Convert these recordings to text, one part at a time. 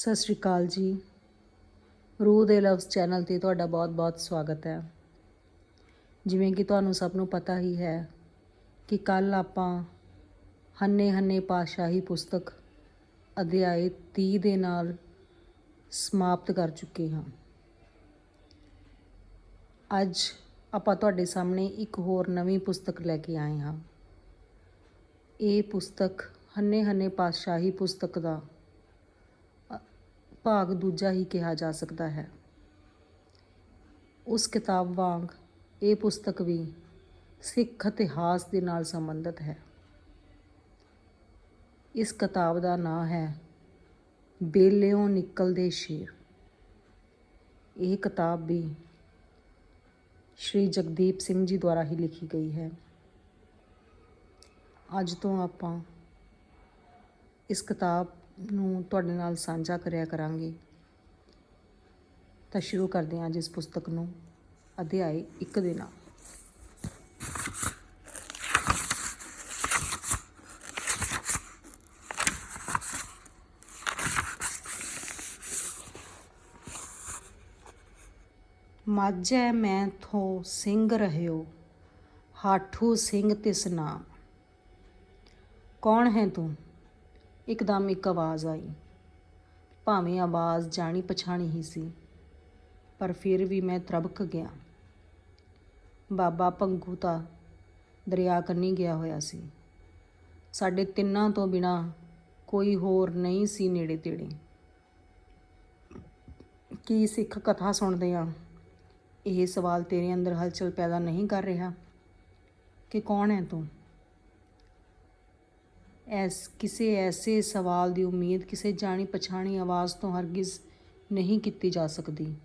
ਸਤਿ ਸ਼੍ਰੀ ਅਕਾਲ ਜੀ। ਰੂਹ ਦੇ ਲਵਸ ਚੈਨਲ ਤੇ ਤੁਹਾਡਾ ਬਹੁਤ-ਬਹੁਤ ਸਵਾਗਤ ਹੈ। ਜਿਵੇਂ ਕਿ ਤੁਹਾਨੂੰ ਸਭ ਨੂੰ ਪਤਾ ਹੀ ਹੈ ਕਿ ਕੱਲ ਆਪਾਂ ਹੰਨੇ ਹੰਨੇ ਪਾਤਸ਼ਾਹੀ ਪੁਸਤਕ ਅਧਿਆਏ 30 ਦੇ ਨਾਲ ਸਮਾਪਤ ਕਰ ਚੁੱਕੇ ਹਾਂ। ਅੱਜ ਆਪਾਂ ਤੁਹਾਡੇ ਸਾਹਮਣੇ ਇੱਕ ਹੋਰ ਨਵੀਂ ਪੁਸਤਕ ਲੈ ਕੇ ਆਏ ਹਾਂ। ਇਹ ਪੁਸਤਕ ਹੰਨੇ ਹੰਨੇ ਪਾਤਸ਼ਾਹੀ ਪੁਸਤਕ ਦਾ ਭਾਗ ਦੂਜਾ ਹੀ ਕਿਹਾ ਜਾ ਸਕਦਾ ਹੈ। ਉਸ ਕਿਤਾਬ ਵਾਂਗ ਇਹ ਪੁਸਤਕ ਵੀ ਸਿੱਖ ਇਤਿਹਾਸ ਦੇ ਨਾਲ ਸੰਬੰਧਿਤ ਹੈ। ਇਸ ਕਿਤਾਬ ਦਾ ਨਾਂ ਹੈ, ਬੇਲਿਓਂ ਨਿਕਲਦੇ ਸ਼ੇਰ। ਇਹ ਕਿਤਾਬ ਵੀ ਸ਼੍ਰੀ ਜਗਦੀਪ ਸਿੰਘ ਜੀ ਦੁਆਰਾ ਹੀ ਲਿਖੀ ਗਈ ਹੈ। ਅੱਜ ਤੋਂ ਆਪਾਂ ਇਸ ਕਿਤਾਬ ਨੂੰ ਤੁਹਾਡੇ ਨਾਲ ਸਾਂਝਾ ਕਰਿਆ ਕਰਾਂਗੇ। ਤਾਂ ਸ਼ੁਰੂ ਕਰਦੇ ਹਾਂ ਅੱਜ ਇਸ ਪੁਸਤਕ ਨੂੰ, ਅਧਿਆਇ 1 ਦੇ ਨਾਲ। ਮਾਝੈ ਮੈਂ ਥੋ ਸਿੰਘ ਰਹਿਓ, ਹਾਠੂ ਸਿੰਘ ਤਿਸ ਨਾਮ। ਕੌਣ ਹੈ ਤੂੰ? ਇੱਕਦਮ ਇੱਕ ਆਵਾਜ਼ ਆਈ। ਭਾਵੇਂ ਆਵਾਜ਼ ਜਾਣੀ ਪਛਾਣੀ ਹੀ ਸੀ, ਪਰ ਫਿਰ ਵੀ ਮੈਂ ਤਰਬਕ ਗਿਆ। ਬਾਬਾ ਪੰਗੂ ਤਾਂ ਦਰਿਆ ਕੰਨੀ ਗਿਆ ਹੋਇਆ ਸੀ। ਸਾਡੇ ਤਿੰਨਾਂ ਤੋਂ ਬਿਨਾ ਕੋਈ ਹੋਰ ਨਹੀਂ ਸੀ ਨੇੜੇ ਤੇੜੇ। ਕੀ ਸਿੱਖ ਕਥਾ ਸੁਣਦੇ ਆ? ਇਹ ਸਵਾਲ ਤੇਰੇ ਅੰਦਰ ਹਲਚਲ ਪੈਦਾ ਨਹੀਂ ਕਰ ਰਿਹਾ ਕਿ ਕੌਣ ਹੈ ਤੂੰ? ਐਸ, ਕਿਸੇ ਐਸੇ ਸਵਾਲ ਦੀ ਉਮੀਦ, ਕਿਸੇ ਜਾਣੀ ਪਛਾਣੀ ਆਵਾਜ਼ ਤੋਂ ਹਰਗਿਜ਼ ਨਹੀਂ ਕੀਤੀ ਜਾ ਸਕਦੀ।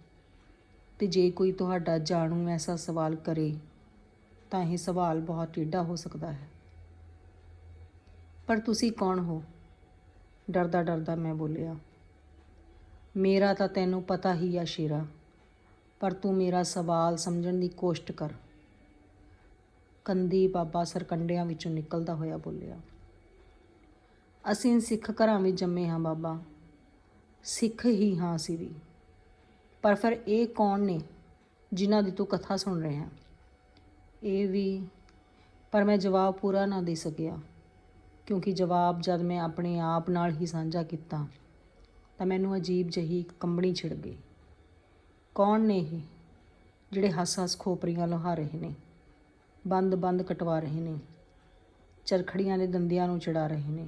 ਤੇ ਜੇ ਕੋਈ ਤੁਹਾਡਾ ਜਾਣੂ ਐਸਾ ਸਵਾਲ ਕਰੇ, ਤਾਂ ਇਹ ਸਵਾਲ ਬਹੁਤ ਟੇਢਾ ਹੋ ਸਕਦਾ ਹੈ। ਪਰ ਤੁਸੀਂ ਕੌਣ ਹੋ? ਡਰਦਾ ਡਰਦਾ ਮੈਂ ਬੋਲਿਆ। ਮੇਰਾ ਤਾਂ ਤੈਨੂੰ ਪਤਾ ਹੀ ਆ ਸ਼ੇਰਾ, ਪਰ ਤੂੰ ਮੇਰਾ ਸਵਾਲ ਸਮਝਣ ਦੀ ਕੋਸ਼ਿਸ਼ ਕਰ। ਕੰਦੀ ਬਾਬਾ ਸਰਕੰਡਿਆਂ ਵਿੱਚੋਂ ਨਿਕਲਦਾ ਹੋਇਆ ਬੋਲਿਆ। ਅਸੀਂ ਸਿੱਖ ਘਰਾਂ ਵਿੱਚ ਜੰਮੇ ਹਾਂ ਬਾਬਾ। ਸਿੱਖ ਹੀ ਹਾਂ ਅਸੀਂ ਵੀ। ਪਰ ਫਿਰ ਇਹ ਕੌਣ ਨੇ ਜਿਨ੍ਹਾਂ ਦੀ ਤੂੰ ਕਥਾ ਸੁਣ ਰਿਹਾ ਇਹ ਵੀ, ਪਰ ਮੈਂ ਜਵਾਬ ਪੂਰਾ ਨਾ ਦੇ ਸਕਿਆ। ਕਿਉਂਕਿ ਜਵਾਬ ਜਦ ਮੈਂ ਆਪਣੇ ਆਪ ਨਾਲ ਹੀ ਸਾਂਝਾ ਕੀਤਾ, ਤਾਂ ਮੈਨੂੰ ਅਜੀਬ ਜਹੀ ਕੰਬਣੀ ਛਿੜ ਗਈ। ਕੌਣ ਨੇ ਇਹ ਜਿਹੜੇ ਹੱਸ-ਹੱਸ ਖੋਪਰੀਆਂ ਲੁਹਾ ਰਹੇ ਨੇ, ਬੰਦ-ਬੰਦ ਕਟਵਾ ਰਹੇ ਨੇ, ਚਰਖੜੀਆਂ ਦੇ ਦੰਦਿਆਂ ਨੂੰ ਚੜਾ ਰਹੇ ਨੇ?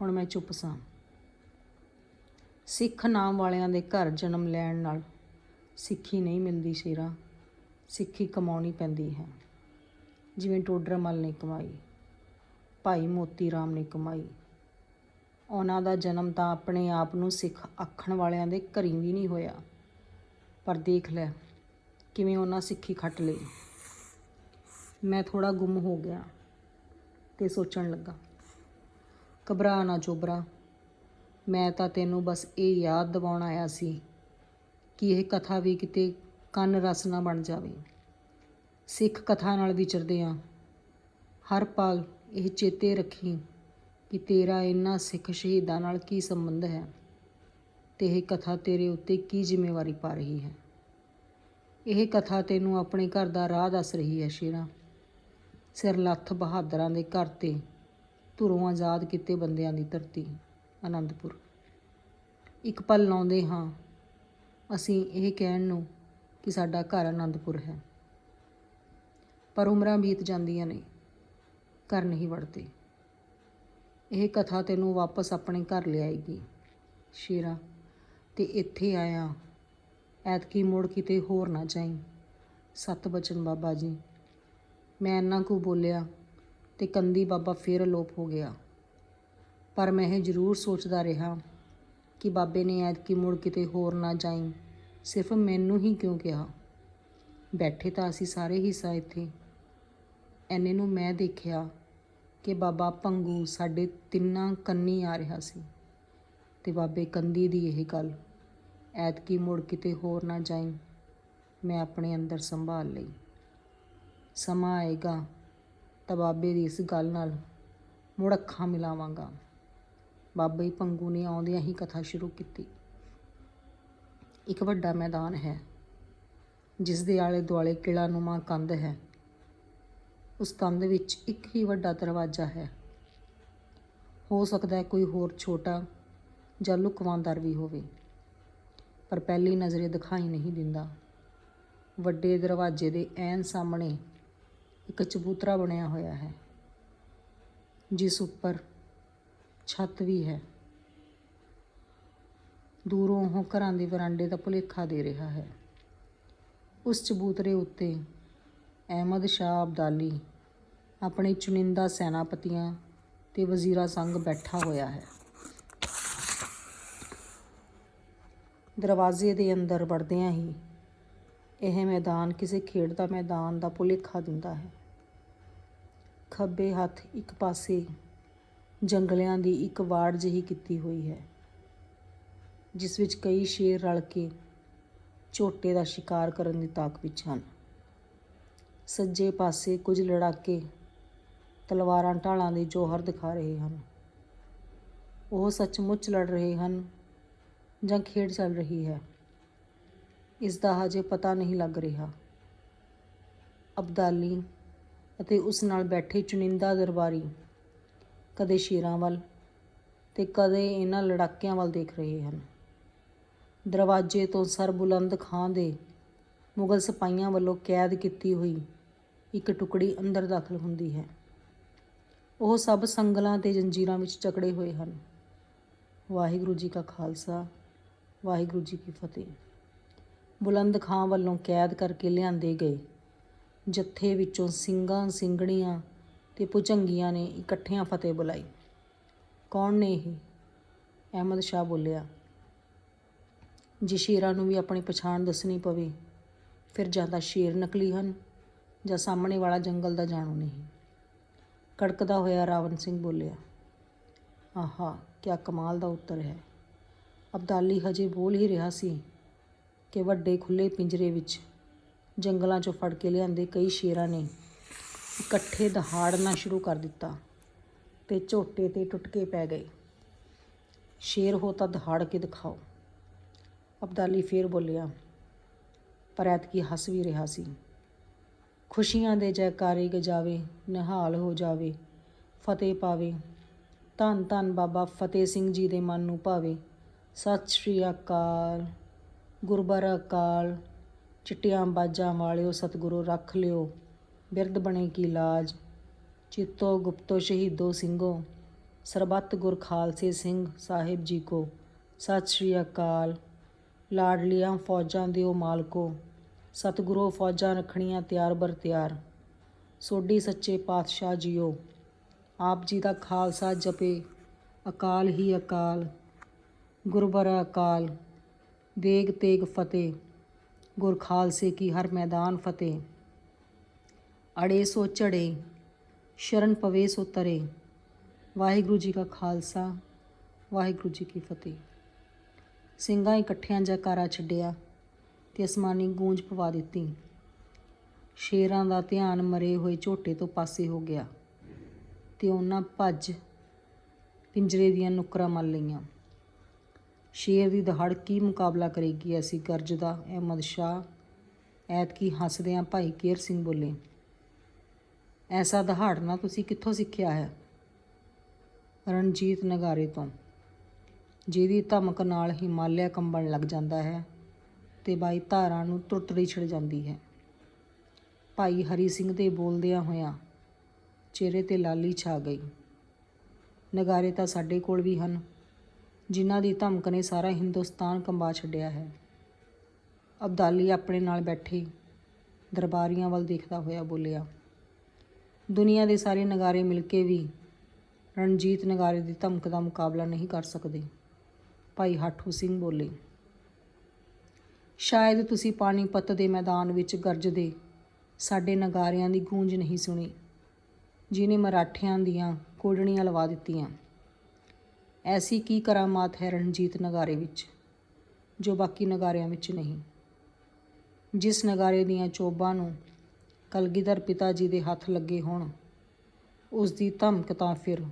ਹੁਣ ਮੈਂ ਚੁੱਪ ਸਾਂ। ਸਿੱਖ ਨਾਮ ਵਾਲਿਆਂ ਦੇ ਘਰ ਜਨਮ ਲੈਣ ਨਾਲ ਸਿੱਖੀ ਨਹੀਂ ਮਿਲਦੀ ਸ਼ੇਰਾ। ਸਿੱਖੀ ਕਮਾਉਣੀ ਪੈਂਦੀ ਹੈ। ਜਿਵੇਂ ਟੋਡਰਮਲ ਨੇ ਕਮਾਈ, ਭਾਈ ਮੋਤੀ ਰਾਮ ਨੇ ਕਮਾਈ। ਉਹਨਾਂ ਦਾ ਜਨਮ ਤਾਂ ਆਪਣੇ ਆਪ ਨੂੰ ਸਿੱਖ ਆਖਣ ਵਾਲਿਆਂ ਦੇ ਘਰੀ ਵੀ ਨਹੀਂ ਹੋਇਆ। ਪਰ ਦੇਖ ਲੈ, ਕਿਵੇਂ ਉਹਨਾਂ ਸਿੱਖੀ ਖੱਟ ਲਈ। ਮੈਂ ਥੋੜਾ ਗੁੰਮ ਹੋ ਗਿਆ ਤੇ ਸੋਚਣ ਲੱਗਾ। ਘਬਰਾ ਨਾ ਚੋਬਰਾ ਮੈਂ ਤਾਂ ਤੈਨੂੰ ਬਸ ਇਹ ਯਾਦ ਦਿਵਾਉਣ ਆਇਆ ਸੀ ਕਿ ਇਹ ਕਥਾ ਵੀ ਕਿਤੇ ਕੰਨ ਰਸ ਨਾ ਬਣ ਜਾਵੇ। ਸਿੱਖ ਕਥਾ ਨਾਲ ਵਿਚਰਦੇ ਆ। ਹਰ ਪਲ ਇਹ ਚੇਤੇ ਰੱਖੀ ਕਿ ਤੇਰਾ ਇਹਨਾਂ ਸਿੱਖ ਸ਼ਹੀਦਾਂ ਨਾਲ ਕੀ ਸੰਬੰਧ ਹੈ ਤੇ ਇਹ ਕਥਾ ਤੇਰੇ ਉੱਤੇ ਕੀ ਜ਼ਿੰਮੇਵਾਰੀ ਪਾ ਰਹੀ ਹੈ। ਇਹ ਕਥਾ ਤੈਨੂੰ ਆਪਣੇ ਘਰ ਦਾ ਰਾਹ ਦੱਸ ਰਹੀ ਹੈ ਸ਼ੇਰਾ। ਸਿਰ ਲੱਥ ਬਹਾਦਰਾਂ ਦੇ ਘਰ ਤੇ ਧੁਰੋਂ ਆਜ਼ਾਦ ਕੀਤੇ ਬੰਦਿਆਂ ਦੀ ਧਰਤੀ ਆਨੰਦਪੁਰ ਇੱਕ ਪਲ ਲਾਉਂਦੇ ਹਾਂ ਅਸੀਂ ਇਹ ਕਹਿਣ ਨੂੰ ਕਿ ਸਾਡਾ ਘਰ ਆਨੰਦਪੁਰ ਹੈ। ਪਰ ਉਮਰਾਂ ਬੀਤ ਜਾਂਦੀਆਂ ਨੇ, ਘਰ ਨਹੀਂ ਵੜਦੇ। ਇਹ ਕਥਾ ਤੈਨੂੰ ਵਾਪਸ ਆਪਣੇ ਘਰ ਲਿਆਏਗੀ। ਸ਼ੇਰਾ, ਤੇ ਇੱਥੇ ਆਇਆ। ਐਤਕੀ ਮੁੜ ਕਿਤੇ ਹੋਰ ਨਾ ਜਾਈਂ। ਸਤ ਬਚਨ ਬਾਬਾ ਜੀ, ਮੈਂ ਇੰਨਾ ਕੁ ਬੋਲਿਆ ਤੇ ਕੰਦੀ ਬਾਬਾ ਫੇਰ ਅਲੋਪ ਹੋ ਗਿਆ। ਪਰ ਮੈਂ ਇਹ ਜ਼ਰੂਰ ਸੋਚਦਾ ਰਿਹਾ ਕਿ ਬਾਬੇ ਨੇ ਐਤਕੀ ਮੁੜ ਕਿਤੇ ਹੋਰ ਨਾ ਜਾਈ, ਸਿਰਫ ਮੈਨੂੰ ਹੀ ਕਿਉਂ ਕਿਹਾ? ਬੈਠੇ ਤਾਂ ਅਸੀਂ ਸਾਰੇ ਹੀ ਸਾਂ ਇੱਥੇ। ਐਨੇ ਨੂੰ ਮੈਂ ਦੇਖਿਆ ਕਿ ਬਾਬਾ ਪੰਗੂ ਸਾਡੇ ਤਿੰਨਾਂ ਕੰਨੀ ਆ ਰਿਹਾ ਸੀ। ਤੇ ਬਾਬੇ ਕੰਦੀ ਦੀ ਇਹ ਗੱਲ, ਐਤਕੀ ਮੁੜ ਕਿਤੇ ਹੋਰ ਨਾ ਜਾਈ, ਮੈਂ ਆਪਣੇ ਅੰਦਰ ਸੰਭਾਲ ਲਈ। ਸਮਾਂ ਆਏਗਾ ਤਾਂ ਬਾਬੇ ਦੀ ਇਸ ਗੱਲ ਨਾਲ ਮੁੜ ਅੱਖਾਂ ਮਿਲਾਵਾਂਗਾ। ਬਾਬੇ ਪੰਗੂ ਨੇ ਆਉਂਦਿਆਂ ਹੀ ਕਥਾ ਸ਼ੁਰੂ ਕੀਤੀ। ਇੱਕ ਵੱਡਾ ਮੈਦਾਨ ਹੈ ਜਿਸ ਦੇ ਆਲੇ ਦੁਆਲੇ ਕਿਲਾ ਨੁਮਾ ਕੰਧ ਹੈ। ਉਸ ਕੰਧ ਵਿੱਚ ਇੱਕ ਹੀ ਵੱਡਾ ਦਰਵਾਜ਼ਾ ਹੈ। ਹੋ ਸਕਦਾ ਹੈ ਕੋਈ ਹੋਰ ਛੋਟਾ ਜਾਂ ਲੁਕਵਾਂਦਰ ਵੀ ਹੋਵੇ, ਪਰ ਪਹਿਲੀ ਨਜ਼ਰੇ ਦਿਖਾਈ ਨਹੀਂ ਦਿੰਦਾ। ਵੱਡੇ ਦਰਵਾਜ਼ੇ ਦੇ ਐਨ ਸਾਹਮਣੇ ਇੱਕ ਚਬੂਤਰਾ ਬਣਿਆ ਹੋਇਆ ਹੈ, ਜਿਸ ਉੱਪਰ ਛੱਤ ਵੀ ਹੈ। ਦੂਰੋਂ ਉਹ ਘਰਾਂ ਦੇ ਵਰਾਂਡੇ ਦਾ ਭੁਲੇਖਾ ਦੇ ਰਿਹਾ ਹੈ। ਉਸ ਚਬੂਤਰੇ ਉੱਤੇ ਅਹਿਮਦ ਸ਼ਾਹ ਅਬਦਾਲੀ ਆਪਣੇ ਚੁਣਿੰਦਾ ਸੈਨਾਪਤੀਆਂ ਤੇ ਵਜ਼ੀਰਾਂ ਸੰਗ ਬੈਠਾ ਹੋਇਆ ਹੈ। ਦਰਵਾਜ਼ੇ ਦੇ ਅੰਦਰ ਵੜਦਿਆਂ ਹੀ ਇਹ ਮੈਦਾਨ ਕਿਸੇ ਖੇਡ ਦਾ ਮੈਦਾਨ ਦਾ ਭੁਲੇਖਾ ਦਿੰਦਾ ਹੈ। ਖੱਬੇ ਹੱਥ ਇੱਕ ਪਾਸੇ ਜੰਗਲਿਆਂ ਦੀ ਇੱਕ ਵਾੜ ਜਿਹੀ ਕੀਤੀ ਹੋਈ ਹੈ, ਜਿਸ ਵਿੱਚ ਕਈ ਸ਼ੇਰ ਰਲ ਕੇ ਝੋਟੇ ਦਾ ਸ਼ਿਕਾਰ ਕਰਨ ਦੀ ਤਾਕ ਵਿੱਚ ਹਨ। ਸੱਜੇ ਪਾਸੇ ਕੁਝ ਲੜਾਕੇ ਤਲਵਾਰਾਂ ਢਾਲਾਂ ਦੇ ਜੋਹਰ ਦਿਖਾ ਰਹੇ ਹਨ। ਉਹ ਸੱਚਮੁੱਚ ਲੜ ਰਹੇ ਹਨ ਜਾਂ ਖੇਡ ਚੱਲ ਰਹੀ ਹੈ। ਇਸ ਦਾ ਹਜੇ ਪਤਾ ਨਹੀਂ ਲੱਗ ਰਿਹਾ। ਅਬਦਾਲੀ ਅਤੇ ਉਸ ਨਾਲ ਬੈਠੇ ਚੁਣਿੰਦਾ ਦਰਬਾਰੀ ਕਦੇ ਸ਼ੇਰਾਂ ਵੱਲ ਤੇ ਕਦੇ ਇਹਨਾਂ ਲੜਾਕਿਆਂ ਵੱਲ ਦੇਖ ਰਹੇ ਹਨ। ਦਰਵਾਜ਼ੇ ਤੋਂ ਸਰਬੁਲੰਦ ਖਾਂ ਦੇ ਮੁਗਲ ਸਿਪਾਹੀਆਂ ਵੱਲੋਂ ਕੈਦ ਕੀਤੀ ਹੋਈ ਇੱਕ ਟੁਕੜੀ ਅੰਦਰ ਦਾਖਲ ਹੁੰਦੀ ਹੈ। ਉਹ ਸਭ ਸੰਗਲਾਂ ਤੇ ਜੰਜੀਰਾਂ ਵਿੱਚ ਜਕੜੇ ਹੋਏ ਹਨ। ਵਾਹਿਗੁਰੂ ਜੀ ਕਾ ਖਾਲਸਾ, ਵਾਹਿਗੁਰੂ ਜੀ ਕੀ ਫਤਿਹ। ਬੁਲੰਦ ਖਾਂ ਵੱਲੋਂ ਕੈਦ ਕਰਕੇ ਲਿਆਂਦੇ ਗਏ। ਜੱਥੇ ਵਿੱਚੋਂ ਸਿੰਘਾਂ, ਸਿੰਘਣੀਆਂ ਤੇ ਭੁਜੰਗੀਆਂ ਨੇ ਇਕੱਠਿਆਂ ਫਤਿਹ ਬੁਲਾਈ। ਕੌਣ ਨੇ ਇਹ? ਅਹਿਮਦ ਸ਼ਾਹ ਬੋਲਿਆ, ਜੇ ਸ਼ੇਰਾਂ ਨੂੰ ਵੀ ਆਪਣੀ ਪਛਾਣ ਦੱਸਣੀ ਪਵੇ, ਫਿਰ ਜਾਂ ਤਾਂ ਸ਼ੇਰ ਨਕਲੀ ਹਨ ਜਾਂ ਸਾਹਮਣੇ ਵਾਲਾ ਜੰਗਲ ਦਾ ਜਾਣੂ ਨਹੀਂ। ਕੜਕਦਾ ਹੋਇਆ ਰਾਵਣ ਸਿੰਘ ਬੋਲਿਆ, ਆਹਾ, ਕਿਆ ਕਮਾਲ ਦਾ ਉੱਤਰ ਹੈ। ਅਬਦਾਲੀ ਹਜੇ ਬੋਲ ਹੀ ਰਿਹਾ ਸੀ ਕਿ ਵੱਡੇ ਖੁੱਲੇ ਪਿੰਜਰੇ ਵਿੱਚ ਜੰਗਲਾਂ 'ਚੋਂ ਫੜ ਕੇ ਲਿਆਂਦੇ ਕਈ ਸ਼ੇਰਾਂ ਨੇ ਇਕੱਠੇ ਦਹਾੜਨਾ ਸ਼ੁਰੂ ਕਰ ਦਿੱਤਾ ਤੇ ਝੋਟੇ ਤੇ ਟੁੱਟਕੇ ਪੈ ਗਏ। ਸ਼ੇਰ ਹੋ ਤਾਂ ਦਹਾੜ ਕੇ ਦਿਖਾਓ। ਅਬਦਾਲੀ ਫੇਰ ਬੋਲਿਆ, ਪਰ ਐਤਕੀ ਹੱਸ ਵੀ ਰਿਹਾ ਸੀ। ਖੁਸ਼ੀਆਂ ਦੇ ਜੈਕਾਰੇ ਗਜਾਵੇ, ਨਿਹਾਲ ਹੋ ਜਾਵੇ, ਫਤਿਹ ਪਾਵੇ। ਧੰਨ ਧੰਨ ਬਾਬਾ ਫਤਿਹ ਸਿੰਘ ਜੀ ਦੇ ਮਨ ਨੂੰ ਭਾਵੇ। ਸਤਿ ਸ਼੍ਰੀ ਅਕਾਲ। ਗੁਰਬਰ ਅਕਾਲ ਚਿੱਟੀਆਂ ਬਾਜਾਂ ਵਾਲਿਓ ਸਤਿਗੁਰੂ ਰੱਖ ਲਿਓ, ਬਿਰਧ ਬਣੇ ਕੀ ਲਾਜ? ਚਿੱਤੋ ਗੁਪਤੋ ਸ਼ਹੀਦੋ ਸਿੰਘੋ, ਸਰਬੱਤ ਗੁਰ ਖਾਲਸੇ ਸਿੰਘ ਸਾਹਿਬ ਜੀ ਕੋ। ਸਤਿ ਸ਼੍ਰੀ ਅਕਾਲ। ਲਾਡਲੀਆਂ ਫੌਜਾਂ ਦਿਓ ਮਾਲਕੋ, ਸਤਿਗੁਰੂ ਫੌਜਾਂ ਰੱਖਣੀਆਂ ਤਿਆਰ ਬਰ ਤਿਆਰ। ਸੋਢੀ ਸੱਚੇ ਪਾਤਸ਼ਾਹ ਜੀਓ, ਆਪ ਜੀ ਦਾ ਖਾਲਸਾ ਜਪੇ, ਅਕਾਲ ਹੀ ਅਕਾਲ। ਗੁਰਬਰ ਅਕਾਲ ਦੇਗ ਤੇਗ ਫਤਿਹ, ਗੁਰ ਖਾਲਸੇ ਕੀ ਹਰ ਮੈਦਾਨ ਫਤਿਹ। ਅੜੇ ਸੋ ਚੜੇ, ਸ਼ਰਨ ਪਵੇ ਸੋ ਤਰੇ। ਵਾਹਿਗੁਰੂ ਜੀ ਕਾ ਖਾਲਸਾ, ਵਾਹਿਗੁਰੂ ਜੀ ਕੀ ਫਤਿਹ। ਸਿੰਘਾਂ ਇਕੱਠਿਆਂ ਜੈਕਾਰਾ ਛੱਡਿਆ ਤੇ ਅਸਮਾਨੀ ਗੂੰਜ ਪਵਾ ਦਿੱਤੀ। ਸ਼ੇਰਾਂ ਦਾ ਧਿਆਨ ਮਰੇ ਹੋਏ ਝੋਟੇ ਤੋਂ ਪਾਸੇ ਹੋ ਗਿਆ ਤੇ ਉਹਨਾਂ ਭੱਜ ਪਿੰਜਰੇ ਦੀਆਂ ਨੁਕਰਾਂ ਮੱਲ ਲਈਆਂ। ਸ਼ੇਰ ਦੀ ਦਹਾੜ ਕੀ ਮੁਕਾਬਲਾ ਕਰੇਗੀ? ਅਸੀਂ ਗਰਜਦਾ ਅਹਿਮਦ ਸ਼ਾਹ ਐਤਕੀ ਹੱਸਦਿਆਂ ਭਾਈ ਕੇਰ ਸਿੰਘ ਬੋਲੇ। ਐਸਾ ਦਹਾੜਨਾ ਤੁਸੀਂ ਕਿੱਥੋਂ ਸਿੱਖਿਆ ਹੈ? ਰਣਜੀਤ ਨਗਾਰੇ ਤੋਂ। ਜਿਹਦੀ ਧਮਕ ਨਾਲ ਹਿਮਾਲਿਆ ਕੰਬਣ ਲੱਗ ਜਾਂਦਾ ਹੈ ਤੇ ਬਾਈ ਧਾਰਾਂ ਨੂੰ ਟੁੱਟਦੀ ਛਿੜ ਜਾਂਦੀ ਹੈ। ਭਾਈ ਹਰੀ ਸਿੰਘ ਦੇ ਬੋਲਦਿਆਂ ਹੋਇਆਂ ਚਿਹਰੇ ਤੇ ਲਾਲੀ ਛਾ ਗਈ। ਨਗਾਰੇ ਤਾਂ ਸਾਡੇ ਕੋਲ ਵੀ ਹਨ। ਜਿਨ੍ਹਾਂ ਦੀ ਧਮਕ ਨੇ ਸਾਰਾ ਹਿੰਦੁਸਤਾਨ ਕੰਬਾ ਛੱਡਿਆ ਹੈ। ਅਬਦਾਲੀ ਆਪਣੇ ਨਾਲ ਬੈਠੇ ਦਰਬਾਰੀਆਂ ਵੱਲ ਦੇਖਦਾ ਹੋਇਆ ਬੋਲਿਆ, ਦੁਨੀਆ ਦੇ ਸਾਰੇ ਨਗਾਰੇ ਮਿਲ ਕੇ ਵੀ ਰਣਜੀਤ ਨਗਾਰੇ ਦੀ ਧਮਕ ਦਾ ਮੁਕਾਬਲਾ ਨਹੀਂ ਕਰ ਸਕਦੇ। ਭਾਈ ਹਾਠੂ ਸਿੰਘ ਬੋਲੇ, ਸ਼ਾਇਦ ਤੁਸੀਂ ਪਾਣੀਪਤ ਦੇ ਮੈਦਾਨ ਵਿੱਚ ਗਰਜਦੇ ਸਾਡੇ ਨਗਾਰਿਆਂ ਦੀ ਗੂੰਜ ਨਹੀਂ ਸੁਣੀ, ਜਿਨੇ ਮਰਾਠਿਆਂ ਦੀਆਂ ਕੋਡਣੀਆਂ ਲਵਾ ਦਿੱਤੀਆਂ। ਐਸੀ ਕੀ ਕਰਾਮਾਤ ਹੈ ਰਣਜੀਤ ਨਗਾਰੇ ਵਿੱਚ, ਜੋ ਬਾਕੀ ਨਗਾਰਿਆਂ ਵਿੱਚ ਨਹੀਂ। ਜਿਸ ਨਗਾਰੇ ਦੀਆਂ ਚੋਬਾਂ ਨੂੰ ਕਲਗੀਧਰ ਪਿਤਾ ਜੀ ਦੇ ਹੱਥ ਲੱਗੇ ਹੋਣ ਉਸ ਦੀ ਧਮਕ ਤਾਂ ਫਿਰ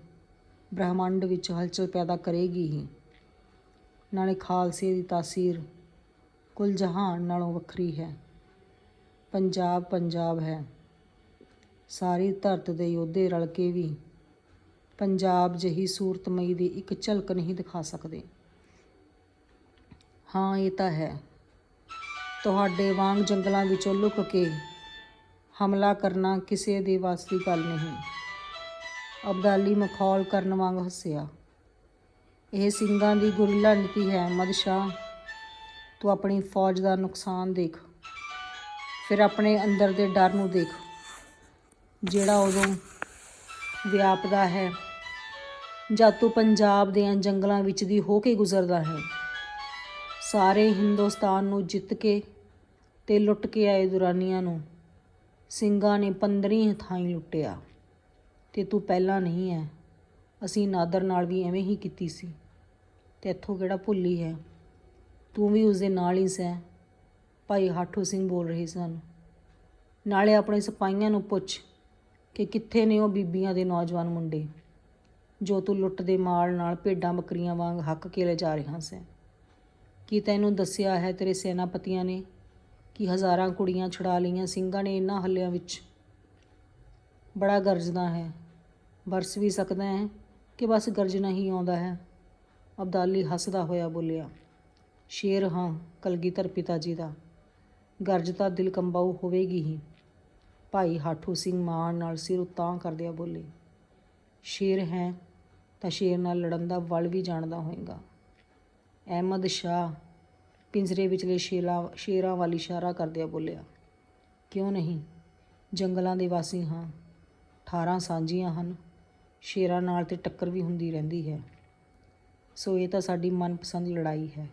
ਬ੍ਰਹਿਮੰਡ ਵਿੱਚ ਹਲਚਲ ਪੈਦਾ ਕਰੇਗੀ ਹੀ। ਨਾਲੇ ਖਾਲਸੇ ਦੀ ਤਾਸੀਰ ਕੁੱਲ ਜਹਾਨ ਨਾਲੋਂ ਵੱਖਰੀ ਹੈ। ਪੰਜਾਬ ਪੰਜਾਬ ਹੈ। ਸਾਰੀ ਧਰਤ ਦੇ ਯੋਧੇ ਰਲ ਕੇ ਵੀ ਪੰਜਾਬ ਜਹੀ ਸੂਰਤਮਈ ਦੀ ਇੱਕ ਝਲਕ ਨਹੀਂ ਦਿਖਾ ਸਕਦੇ। ਹਾਂ, ਇਹ ਤਾਂ ਹੈ। ਤੁਹਾਡੇ ਵਾਂਗ ਜੰਗਲਾਂ ਵਿੱਚੋਂ ਲੁਕ ਕੇ ਹਮਲਾ ਕਰਨਾ ਕਿਸੇ ਦੇ ਵੱਸ ਦੀ ਗੱਲ ਨਹੀਂ। ਅਬਦਾਲੀ ਮਖੌਲ ਕਰਨ ਵਾਂਗ ਹੱਸਿਆ। ਇਹ ਸਿੰਘਾਂ ਦੀ ਗੁਰਲਾ ਨੀਤੀ ਹੈ, ਮਦਸ਼ਾਹ। ਤੂੰ ਆਪਣੀ ਫੌਜ ਦਾ ਨੁਕਸਾਨ ਦੇਖ। ਫਿਰ ਆਪਣੇ ਅੰਦਰ ਦੇ ਡਰ ਨੂੰ ਦੇਖ। ਜਿਹੜਾ ਉਦੋਂ ਵਿਆਪਦਾ ਹੈ। ਜਦ ਤੂੰ ਪੰਜਾਬ ਦੇ ਜੰਗਲਾਂ ਵਿੱਚ ਦੀ ਹੋ ਕੇ ਗੁਜ਼ਰਦਾ ਹੈ। ਸਾਰੇ ਹਿੰਦੁਸਤਾਨ ਨੂੰ ਜਿੱਤ ਕੇ ਤੇ ਲੁੱਟ ਕੇ ਆਏ ਦੁਰਾਨੀਆਂ ਨੂੰ ਸਿੰਘਾਂ ਨੇ 15 ਥਾਈਂ ਲੁੱਟਿਆ। ਤੇ ਤੂੰ ਪਹਿਲਾਂ ਨਹੀਂ ਹੈ ਅਸੀਂ ਨਾਦਰ ਨਾਲ ਵੀ ਐਵੇਂ ਹੀ ਕੀਤੀ ਸੀ। ਤੇ ਇੱਥੋਂ ਕਿਹੜਾ ਭੁੱਲੀ ਹੈ ਤੂੰ ਵੀ ਉਸ ਦੇ ਨਾਲ ਹੀ ਸੈਂ ਭਾਈ ਹਾਠੂ ਸਿੰਘ ਬੋਲ ਰਹੇ ਸਨ। ਨਾਲੇ ਆਪਣੇ ਸਿਪਾਹੀਆਂ ਨੂੰ ਪੁੱਛ। ਕਿ ਕਿੱਥੇ ਨੇ ਉਹ ਬੀਬੀਆਂ ਦੇ ਨੌਜਵਾਨ ਮੁੰਡੇ? ਜੋ ਤੂੰ ਲੁੱਟ ਦੇ ਮਾਲ ਨਾਲ ਭੇਡਾਂ ਬੱਕਰੀਆਂ ਵਾਂਗ ਹੱਕ ਕੇ ਲੈ ਜਾ ਰਿਹਾ ਸੈਂ। ਕੀ ਤੈਨੂੰ ਦੱਸਿਆ ਹੈ ਤੇਰੇ ਸੈਨਾਪਤੀਆਂ ਨੇ ਕਿ ਹਜ਼ਾਰਾਂ ਕੁੜੀਆਂ ਛੁਡਾ ਲਈਆਂ ਸਿੰਘਾਂ ਨੇ ਇਹਨਾਂ ਹੱਲਿਆਂ ਵਿੱਚ? ਬੜਾ ਗਰਜਦਾ ਹੈ। ਵਰਸ ਵੀ ਸਕਦਾ ਹੈ ਕਿ ਬਸ ਗਰਜਣਾ ਹੀ ਆਉਂਦਾ ਹੈ। ਅਬਦਾਲੀ ਹੱਸਦਾ ਹੋਇਆ ਬੋਲਿਆ, ਸ਼ੇਰ ਹਾਂ, ਕਲਗੀਧਰ ਪਿਤਾ ਜੀ ਦਾ। ਗਰਜ ਤਾਂ ਦਿਲ ਕੰਬਾਊ ਹੋਵੇਗੀ ਹੀ। ਭਾਈ ਹਾਠੂ ਸਿੰਘ ਮਾਣ ਨਾਲ ਸਿਰ ਉਤਾਂ ਕਰਦਿਆਂ ਬੋਲੇ, ਸ਼ੇਰ ਹੈ, ਤਾਂ ਸ਼ੇਰ ਨਾਲ ਲੜਨ ਦਾ ਵਲ ਵੀ ਜਾਣਦਾ ਹੋਏਗਾ। ਅਹਿਮਦ ਸ਼ਾਹ ਪਿੰਜਰੇ ਵਿਚਲੇ ਸ਼ੇਲਾ, ਸ਼ੇਰਾਂ ਵੱਲ ਇਸ਼ਾਰਾ ਕਰਦਿਆਂ ਬੋਲਿਆ, ਕਿਉਂ ਨਹੀਂ? ਜੰਗਲਾਂ ਦੇ ਵਾਸੀ ਹਾਂ। 18 ਸਾਂਝੀਆਂ ਹਨ। ਸ਼ੇਰਾਂ ਨਾਲ ਤੇ ਟੱਕਰ ਵੀ ਹੁੰਦੀ ਰਹਿੰਦੀ ਹੈ। ਸੋ ਇਹ ਤਾਂ ਸਾਡੀ ਮਨਪਸੰਦ ਲੜਾਈ ਹੈ।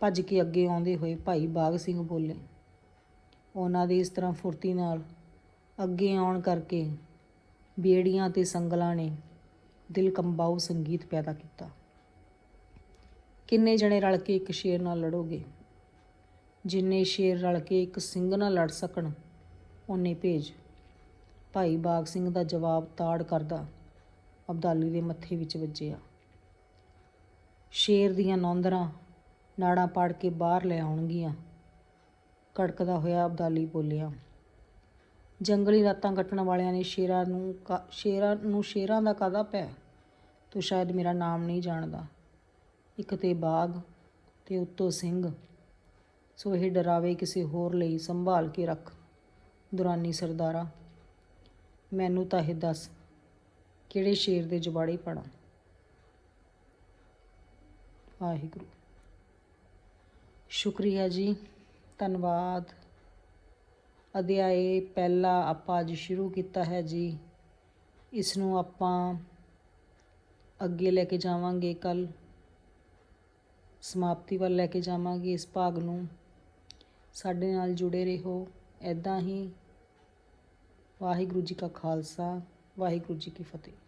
ਭੱਜ ਕੇ ਅੱਗੇ ਆਉਂਦੇ ਹੋਏ ਭਾਈ ਬਾਗ ਸਿੰਘ ਬੋਲੇ ਉਹਨਾਂ ਦੀ ਇਸ ਤਰ੍ਹਾਂ ਫੁਰਤੀ ਨਾਲ ਅੱਗੇ ਆਉਣ ਕਰਕੇ ਬੇੜੀਆਂ ਤੇ ਸੰਗਲਾਂ ਨੇ ਦਿਲ ਕੰਬਾਊ ਸੰਗੀਤ ਪੈਦਾ ਕੀਤਾ। ਕਿੰਨੇ ਜਣੇ ਰਲ ਕੇ ਇੱਕ ਸ਼ੇਰ ਨਾਲ ਲੜੋਗੇ? ਜਿੰਨੇ ਸ਼ੇਰ ਰਲ ਕੇ ਇੱਕ ਸਿੰਘ ਨਾਲ ਲੜ ਸਕਣ ਉਹਨੇ ਭੇਜ। ਭਾਈ ਬਾਗ ਸਿੰਘ ਦਾ ਜਵਾਬ ਤਾੜ ਕਰਦਾ ਅਬਦਾਲੀ ਦੇ ਮੱਥੇ ਵਿੱਚ ਵੱਜਿਆ। ਸ਼ੇਰ ਦੀਆਂ ਨੌਂਦਰਾਂ ਨਾੜਾਂ ਪਾੜ ਕੇ ਬਾਹਰ ਲੈ ਆਉਣਗੀਆਂ। ਕੜਕਦਾ ਹੋਇਆ ਅਬਦਾਲੀ ਬੋਲਿਆ। ਜੰਗਲੀ ਰਾਤਾਂ ਕੱਟਣ ਵਾਲਿਆਂ ਨੇ ਸ਼ੇਰਾਂ ਨੂੰ ਕਾ- ਸ਼ੇਰਾਂ ਨੂੰ ਸ਼ੇਰਾਂ ਦਾ ਕਾਦਾ ਪੈ ਤੂੰ ਸ਼ਾਇਦ ਮੇਰਾ ਨਾਮ ਨਹੀਂ ਜਾਣਦਾ। ਇੱਕ ਤੇ ਬਾਗ ਤੇ ਉੱਤੋਂ ਸਿੰਘ। ਸੋ ਇਹ ਡਰਾਵੇ ਕਿਸੇ ਹੋਰ ਲਈ ਸੰਭਾਲ ਕੇ ਰੱਖ, ਦੁਰਾਨੀ ਸਰਦਾਰਾ। ਮੈਨੂੰ ਤਾਂ ਇਹ ਦੱਸ, ਕਿਹੜੇ ਸ਼ੇਰ ਦੇ ਜੁਬਾੜੇ ਪੜਾਂ ਵਾਹਿਗੁਰੂ। ਸ਼ੁਕਰੀਆ ਜੀ। ਧੰਨਵਾਦ। ਅਧਿਆਏ, ਪਹਿਲਾ ਆਪਾਂ ਅੱਜ ਸ਼ੁਰੂ ਕੀਤਾ ਹੈ ਜੀ। ਇਸ ਨੂੰ ਆਪਾਂ ਅੱਗੇ ਲੈ ਕੇ ਜਾਵਾਂਗੇ ਕੱਲ। ਸਮਾਪਤੀ ਵੱਲ ਲੈ ਕੇ ਜਾਵਾਂਗੇ ਇਸ ਭਾਗ ਨੂੰ। ਸਾਡੇ ਨਾਲ ਜੁੜੇ ਰਹੋ। ਐਦਾਂ ਹੀ ਵਾਹਿਗੁਰੂ ਜੀ ਕਾ ਖਾਲਸਾ, ਵਾਹਿਗੁਰੂ ਜੀ ਕੀ ਫਤਿਹ।